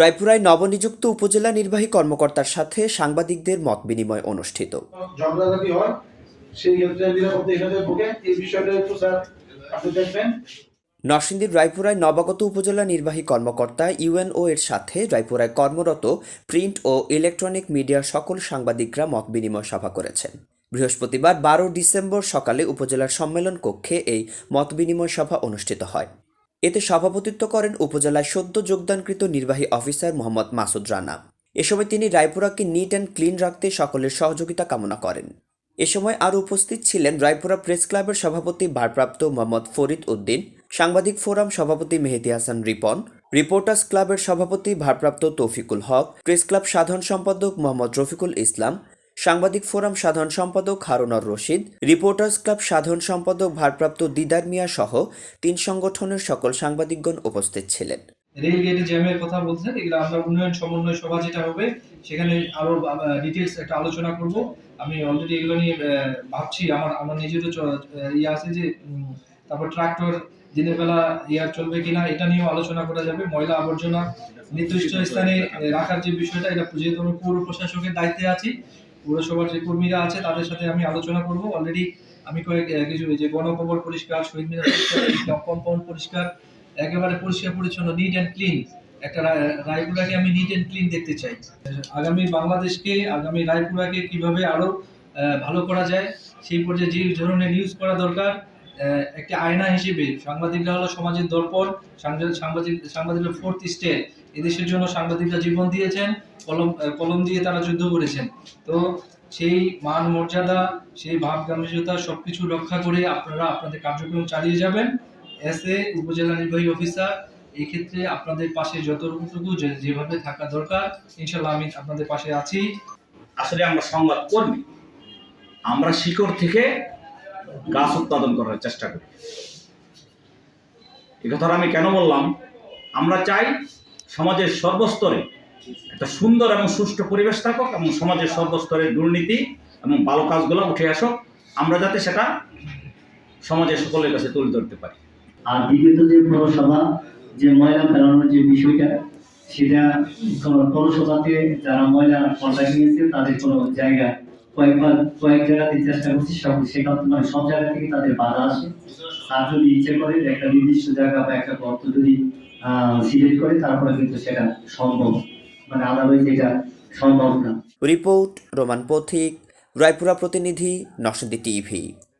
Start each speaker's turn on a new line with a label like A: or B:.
A: রায়পুরায় নবনিযুক্ত উপজেলা নির্বাহী কর্মকর্তার সাথে সাংবাদিকদের মত বিনিময় অনুষ্ঠিত। নরসিংদীর রায়পুরায় নবাগত উপজেলা নির্বাহী কর্মকর্তা ইউএনও এর সাথে রায়পুরায় কর্মরত প্রিন্ট ও ইলেকট্রনিক মিডিয়ার সকল সাংবাদিকরা মত বিনিময় সভা করেছেন। বৃহস্পতিবার বারো ডিসেম্বর সকালে উপজেলার সম্মেলন কক্ষে এই মত বিনিময় সভা অনুষ্ঠিত হয়। এতে সভাপতিত্ব করেন উপজেলায় সদ্য যোগদানকৃত নির্বাহী অফিসার মোহাম্মদ মাসুদ রানা। এ সময় তিনি রায়পুরাকে নিট অ্যান্ড ক্লিন রাখতে সকলের সহযোগিতা কামনা করেন। এ সময় আরও উপস্থিত ছিলেন রায়পুরা প্রেস ক্লাবের সভাপতি ভারপ্রাপ্ত মোহাম্মদ ফরিদ উদ্দিন, সাংবাদিক ফোরাম সভাপতি মেহেদি হাসান রিপন, রিপোর্টার্স ক্লাবের সভাপতি ভারপ্রাপ্ত তৌফিকুল হক, প্রেস ক্লাব সাধারণ সম্পাদক মোহাম্মদ রফিকুল ইসলাম সাংবাদিক ফোরাম সাধারণ সম্পাদক হারুনর রশিদ, রিপোর্টার্স ক্লাব সাধারণ সম্পাদক ভারপ্রাপ্ত দিদার মিয়া সহ তিন সংগঠনের সকল সাংবাদিকগণ উপস্থিত ছিলেন।
B: রেল গেটে জ্যামের কথা বলছেন, এগুলো আমরা উন্নয়ন সমন্বয় সভা যেটা হবে, সেখানে আরও ডিটেলস একটা আলোচনা করব। আমি অলরেডি এগুলো নিয়ে ভাবছি, আমার আমার নিজেরও ইয়ে আছে যে তারপর ট্রাক্টর দিনের বেলা ইয়ার চলবে কিনা, এটা নিয়েও আলোচনা করা যাবে। ময়লা আবর্জনা নির্দিষ্ট স্থানে রাখার যে বিষয়টা, এটা যেহেতু আমি পৌর প্রশাসকের দায়িত্বে আছি পৌরসভার যে কর্মীরা আছে তাদের সাথে আমি আলোচনা করব। অলরেডি আমি কয়েক কিছু যে গণকবর পরিষ্কার শহীদ মিনার পরিষ্কার কম্পাউন্ড পরিষ্কার একেবারে পরিষ্কার পরিচ্ছন্ন নিট অ্যান্ড ক্লিন একটা রায়- রায়পুরাকে আমি নিট অ্যান্ড ক্লিন দেখতে চাই। আগামী বাংলাদেশকে আগামী রায়পুরাকে কীভাবে আরও আহ, ভালো করা যায় সেই পর্যায়ে যে ধরনের নিউজ করা দরকার একটি আয়না হিসেবে সাংবাদিকরা হলো সমাজের দর্পণ, সাংবাদিক সাংবাদিক, সাংবাদিকরা ফোর্থ স্টেট এদেশের জন্য সাংবাদিকরা জীবন দিয়েছেন, কলম কলম দিয়ে তারা যুদ্ধ করেছেন। তো সেই মান, মর্যাদা, সেই ভাব, গাম্ভীর্যতা সবকিছু রক্ষা করে আপনারা আপনাদের কার্যক্রম চালিয়ে যাবেন। এস এ, উপজেলা নির্বাহী অফিসার, এই ক্ষেত্রে আপনাদের পাশে যতটুকু যেভাবে থাকা দরকার ইনশাল্লাহ আমি আপনাদের পাশে আছি।
C: আসলে আমরা সংবাদ কর্মী। আমরা শিকড় থেকে গাছ উৎপাদন করার চেষ্টা করি। এ কথাটা আমি কেন বললাম? আমরা চাই সমাজের সর্বস্তরে একটা সুন্দর এবং সুষ্ঠু পরিবেশ থাকুক এবং সমাজের সর্বস্তরে দুর্নীতি এবং ভালো কাজগুলো উঠে আসুক। আমরা যাতে সেটা সমাজের সকলের কাছে তুলে ধরতে পারি।
D: আর দ্বিতীয়ত যে পৌরসভা, যে ময়লা ফেলানোর যে বিষয়টা, সেটা পৌরসভাতে যারা ময়লা পর্দায় নিয়েছে, তাদের কোনো জায়গা কয়েকবার, কয়েক জায়গাতে চেষ্টা করছি সব সেখান মানে সব জায়গা থেকে তাদের বাধা আসে। তার যদি ইচ্ছে করে একটা নির্দিষ্ট জায়গা বা একটা গর্ত যদি সিলেক্ট করে, তারপরে কিন্তু সেটা সম্ভব। মানে আদারওয়াইজ এটা সম্ভব না।
A: রিপোর্ট, রোমান পথিক, রায়পুরা প্রতিনিধি, নরসিংদী টিভি।